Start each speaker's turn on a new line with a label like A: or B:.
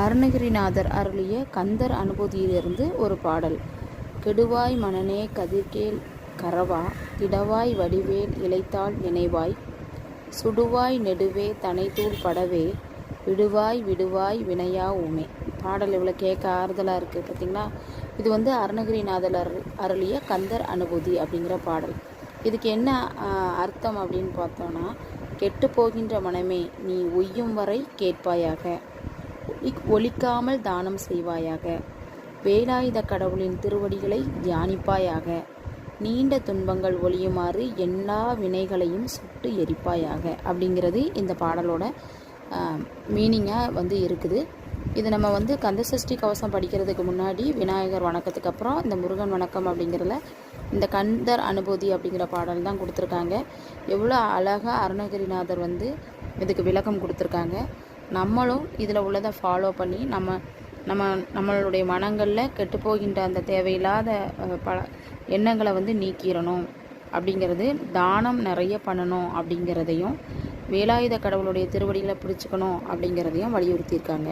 A: அருணகிரிநாதர் அருளிய கந்தர் அனுபூதியிலிருந்து ஒரு பாடல். கெடுவாய் மனனே கதிர்கேள் கரவா திடவாய் வடிவேல் இளைத்தாள் நினைவாய். சுடுவாய் நெடுவே தனைத்தூள் படவே விடுவாய் விடுவாய் வினையா உமே பாடல் இவ்வளோ கேட்க ஆறுதலாக இருக்குது பார்த்திங்களா இது வந்து அருணகிரிநாதர் அரு அருளிய கந்தர் அனுபூதி அப்படிங்கிற பாடல். இதுக்கு என்ன அர்த்தம் அப்படின்னு பார்த்தோன்னா கெட்டு போகின்ற மனமே நீ உய்யும் வரை கேட்பாயாக. இக் ஒலிக்காமல் தானம் செய்வாயாக. வேலாயுத கடவுளின் திருவடிகளை தியானிப்பாயாக. நீண்ட துன்பங்கள் ஒழியுமாறு எல்லா வினைகளையும் சுட்டு எரிப்பாயாக. அப்படிங்கிறது இந்த பாடலோட மீனிங்காக வந்து இருக்குது. இது நம்ம வந்து கந்தசஷ்டி கவசம் படிக்கிறதுக்கு முன்னாடி விநாயகர் வணக்கத்துக்கு அப்புறம் இந்த முருகன் வணக்கம் அப்படிங்கிறதுல இந்த கந்தர் அனுபூதி அப்படிங்கிற பாடல் தான் கொடுத்துருக்காங்க. எவ்வளோ அழகாக அருணகிரிநாதர் வந்து இதுக்கு விளக்கம் கொடுத்துருக்காங்க. நம்மளும் இதில் உள்ளதை ஃபாலோ பண்ணி நம்ம நம்ம நம்மளுடைய மனங்களில் கெட்டுப்போகின்ற அந்த தேவையில்லாத பல எண்ணங்களை வந்து நீக்கிடணும். அப்படிங்கிறது தானம் நிறைய பண்ணணும் அப்படிங்கிறதையும் வேலாயுத கடவுளுடைய திருவடிகளை பிடிச்சிக்கணும் அப்படிங்கிறதையும் வலியுறுத்தியிருக்காங்க.